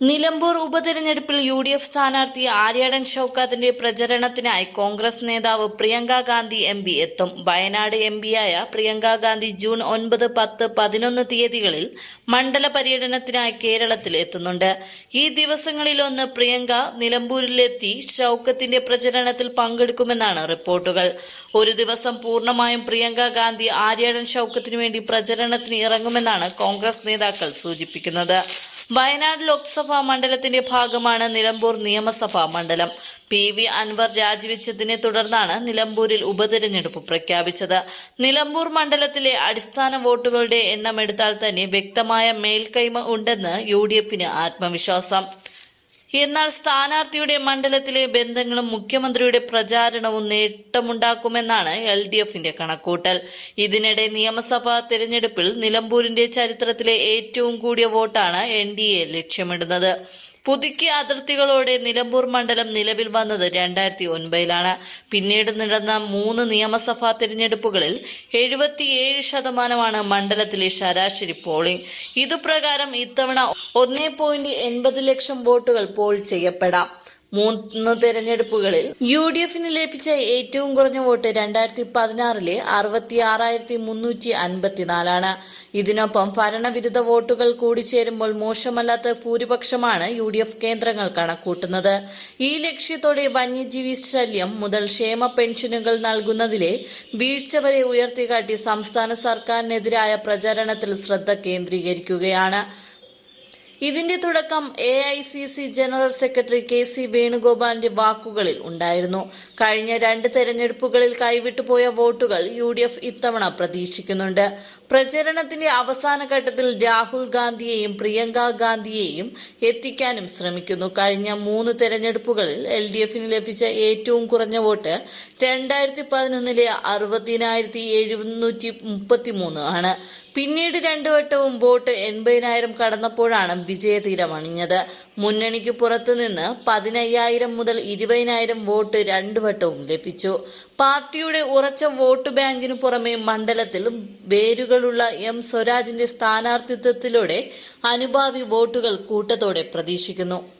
നിലമ്പൂർ ഉപതെരഞ്ഞെടുപ്പിൽ U D F സ്ഥാനാർത്ഥി ആര്യാടൻ ഷൌക്കാത്തിന്റെ പ്രചരണത്തിനായി കോൺഗ്രസ് നേതാവ് പ്രിയങ്ക ഗാന്ധി എം പി എത്തും. വയനാട് എം പിയായ പ്രിയങ്ക ഗാന്ധി ജൂൺ ഒൻപത് പത്ത് പതിനൊന്ന് തീയതികളിൽ മണ്ഡല പര്യടനത്തിനായി കേരളത്തിൽ എത്തുന്നുണ്ട്. ഈ ദിവസങ്ങളിലൊന്ന് പ്രിയങ്ക നിലമ്പൂരിലെത്തി ഷൌക്കത്തിന്റെ പ്രചരണത്തിൽ പങ്കെടുക്കുമെന്നാണ് റിപ്പോർട്ടുകൾ. ഒരു ദിവസം പൂർണമായും പ്രിയങ്ക ഗാന്ധി ആര്യാടൻ ഷൌക്കത്തിനു വേണ്ടി പ്രചരണത്തിന് ഇറങ്ങുമെന്നാണ് കോൺഗ്രസ് നേതാക്കൾ സൂചിപ്പിക്കുന്നത്. വയനാട് ലോക്സഭാ മണ്ഡലത്തിന്റെ ഭാഗമാണ് നിലമ്പൂർ നിയമസഭാ മണ്ഡലം. പി വി അൻവർ രാജിവെച്ചതിനെ തുടർന്നാണ് നിലമ്പൂരിൽ ഉപതെരഞ്ഞെടുപ്പ് പ്രഖ്യാപിച്ചത്. നിലമ്പൂർ മണ്ഡലത്തിലെ അടിസ്ഥാന വോട്ടുകളുടെ എണ്ണമെടുത്താൽ തന്നെ വ്യക്തമായ മേൽക്കൈമ ഉണ്ടെന്ന് യു ഡി എഫിന് ആത്മവിശ്വാസം. എന്നാൽ സ്ഥാനാർത്ഥിയുടെ മണ്ഡലത്തിലെ ബന്ധങ്ങളും മുഖ്യമന്ത്രിയുടെ പ്രചാരണവും നേട്ടമുണ്ടാക്കുമെന്നാണ് എൽ ഡി എഫിന്റെ കണക്കൂട്ടൽ. ഇതിനിടെ നിയമസഭാ തെരഞ്ഞെടുപ്പിൽ നിലമ്പൂരിന്റെ ചരിത്രത്തിലെ ഏറ്റവും കൂടിയ വോട്ടാണ് എൻ ഡി എ ലക്ഷ്യമിടുന്നത്. പുതുക്കിയ അതിർത്തികളോടെ നിലമ്പൂർ മണ്ഡലം നിലവിൽ വന്നത് രണ്ടായിരത്തി ഒൻപതിലാണ് പിന്നീട് നടന്ന മൂന്ന് നിയമസഭാ തിരഞ്ഞെടുപ്പുകളിൽ എഴുപത്തിയേഴ് ശതമാനമാണ് മണ്ഡലത്തിലെ ശരാശരി പോളിംഗ്. ഇതുപ്രകാരം ഇത്തവണ ഒന്നേ ലക്ഷം വോട്ടുകൾ പോൾ ചെയ്യപ്പെടാം. മൂന്ന് തെരഞ്ഞെടുപ്പുകളിൽ യു ഡി എഫിന് ലഭിച്ച ഏറ്റവും കുറഞ്ഞ വോട്ട് രണ്ടായിരത്തി പതിനാറിലെ അറുപത്തി ആറായിരത്തി മുന്നൂറ്റി അൻപത്തിനാലാണ് ഇതിനൊപ്പം ഭരണവിരുദ്ധ വോട്ടുകൾ കൂടി ചേരുമ്പോൾ മോശമല്ലാത്ത ഭൂരിപക്ഷമാണ് യു ഡി എഫ് കേന്ദ്രങ്ങൾ കണക്കൂട്ടുന്നത്. ഈ ലക്ഷ്യത്തോടെ വന്യജീവി ശല്യം മുതൽ ക്ഷേമ പെൻഷനുകൾ നൽകുന്നതിലെ വീഴ്ച വരെ ഉയർത്തിക്കാട്ടി സംസ്ഥാന സർക്കാരിനെതിരായ പ്രചാരണത്തിൽ ശ്രദ്ധ കേന്ദ്രീകരിക്കുകയാണ്. ഇതിന്റെ തുടക്കം A I C C general secretary K C വേണുഗോപാലിന്റെ വാക്കുകളിൽ ഉണ്ടായിരുന്നു. കഴിഞ്ഞ രണ്ട് തെരഞ്ഞെടുപ്പുകളിൽ കൈവിട്ടുപോയ വോട്ടുകൾ യു ഡി എഫ് ഇത്തവണ പ്രതീക്ഷിക്കുന്നുണ്ട്. പ്രചരണത്തിന്റെ അവസാന ഘട്ടത്തിൽ രാഹുൽ ഗാന്ധിയെയും പ്രിയങ്ക ഗാന്ധിയെയും എത്തിക്കാനും ശ്രമിക്കുന്നു. കഴിഞ്ഞ മൂന്ന് തെരഞ്ഞെടുപ്പുകളിൽ എൽ ഡി എഫിന് ലഭിച്ച ഏറ്റവും കുറഞ്ഞ വോട്ട് രണ്ടായിരത്തി പതിനൊന്നിലെ അറുപതിനായിരത്തി എഴുന്നൂറ്റി മുപ്പത്തിമൂന്ന് ആണ്. പിന്നീട് രണ്ടു വട്ടവും വോട്ട് എൺപതിനായിരം കടന്നപ്പോഴാണ് വിജയതീരമണിഞ്ഞത്. മുന്നണിക്ക് പുറത്തുനിന്ന് പതിനയ്യായിരം മുതൽ ഇരുപതിനായിരം വോട്ട് രണ്ടു വട്ടവും ലഭിച്ചു. പാർട്ടിയുടെ ഉറച്ച വോട്ട് ബാങ്കിനു പുറമെ മണ്ഡലത്തിൽ വേരുകളുള്ള എം സ്വരാജിന്റെ സ്ഥാനാർത്ഥിത്വത്തിലൂടെ അനുഭാവി വോട്ടുകൾ കൂട്ടത്തോടെ പ്രതീക്ഷിക്കുന്നു.